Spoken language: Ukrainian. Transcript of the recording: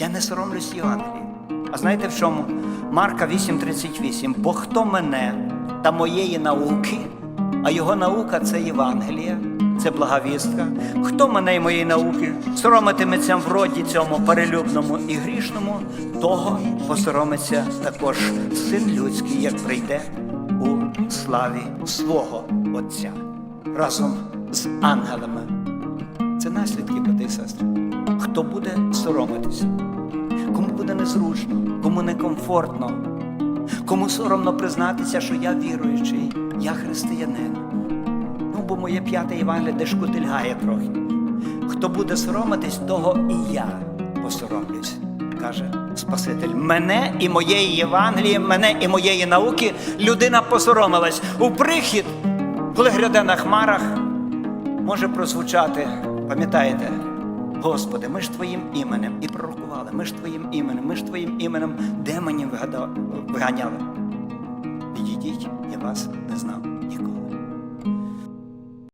Я не соромлюсь Євангелії. А знаєте в чому? Марка 8:38. Бо хто мене та моєї науки, а його наука це Євангелія, це благовістка. Хто мене і моєї науки соромитиметься в роді цьому перелюбному і грішному, того посоромиться також син людський, як прийде у славі свого Отця разом з ангелами. Хто буде соромитися, кому буде незручно, кому некомфортно, кому соромно признатися, що я віруючий, я християнин. Ну, бо моє п'яте Євангеліє де шкутильгає трохи. Хто буде соромитись, того і я посоромлюсь, каже Спаситель. Мене і моєї Євангелії, мене і моєї науки людина посоромилась. У прихід, коли гряде на хмарах, може прозвучати, пам'ятаєте, Господи, ми ж Твоїм іменем і пророкували, ми ж Твоїм іменем, ми ж Твоїм іменем демонів виганяли. Відійдіть, я вас не знав.